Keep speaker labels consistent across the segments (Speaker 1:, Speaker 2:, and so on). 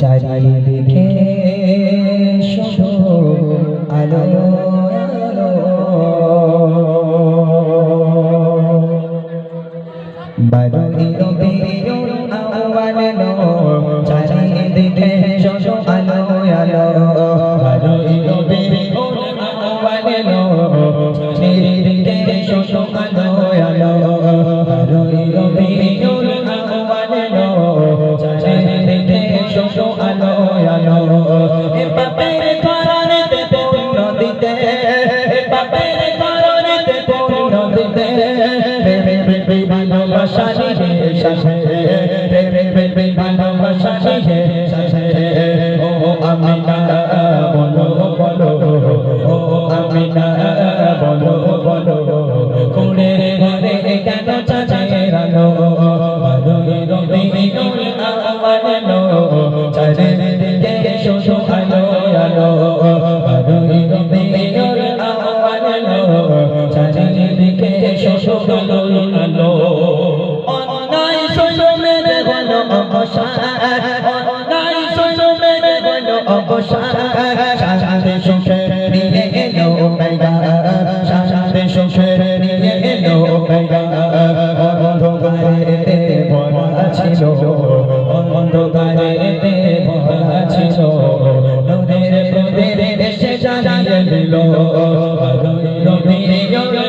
Speaker 1: চারিদিকে শুধু আলো চারিদিকে শুধু আলো আলো পাপের কারণেতে পূর্ণ দিতে পাপের কারণেতে পূর্ণ দিতে ভালোবাসা নিয়ে শাসে ভালোবাসা নিয়ে শাসে ও আমিনা বলো বলো ও আমিনা বলো বলো কোড়ে ঘরে কেন চাচাইরালো বাদুই অন্যায় সজমের হলো অবসান শান্তি সুখে নিয়ে এলো মেগা শান্তি সুখে নিয়ে এলো মেগা অন্ধকারে ভরা ছিল অন্ধকারে ভরা ছিল নদীর প্রদের দেশে জানিয়ে দিল রবিউল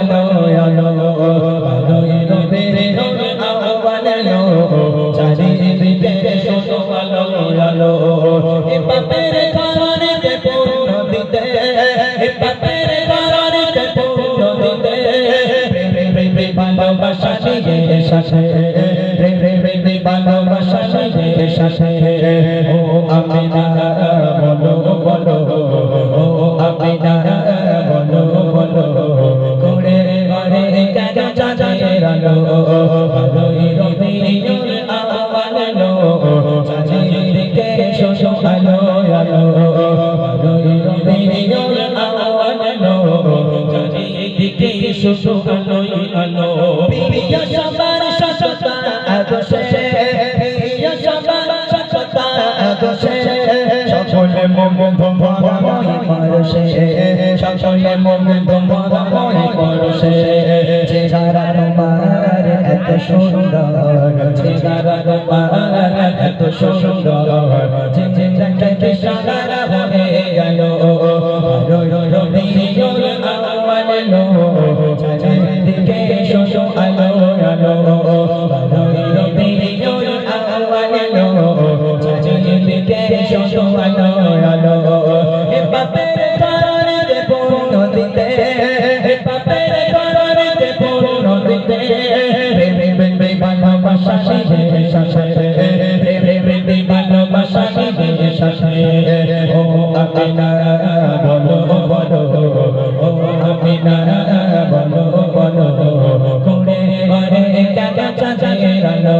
Speaker 1: আলো আলো রবিউল আউয়াল চারিদিকে শোষো আলো আলো এ পাপের কারণে পূর্ণ দিতে এ পাপের কারণে পূর্ণ দিতে ভালোবাসা নিয়ে শাসে প্রেমে প্রেমে ভালোবাসা নিয়ে শাসে ও আমিনা বলো বলো চাচাই রালো ভালোই রবিউল আওয়ালো চারিদিকে শোষো আলো আলো ভালোই রবিউল আওয়ালো চারিদিকে শোষো আলো মোমো পরশে সকলে মোমো ভরাময় পরশে চেহারা তোমার এত সুন্দর চেহারা তোমার এত সুন্দর যে আমিনা বলো বলো ও আমিনা বলো বলো কোনে ঘরে কেন চাচাই রালো।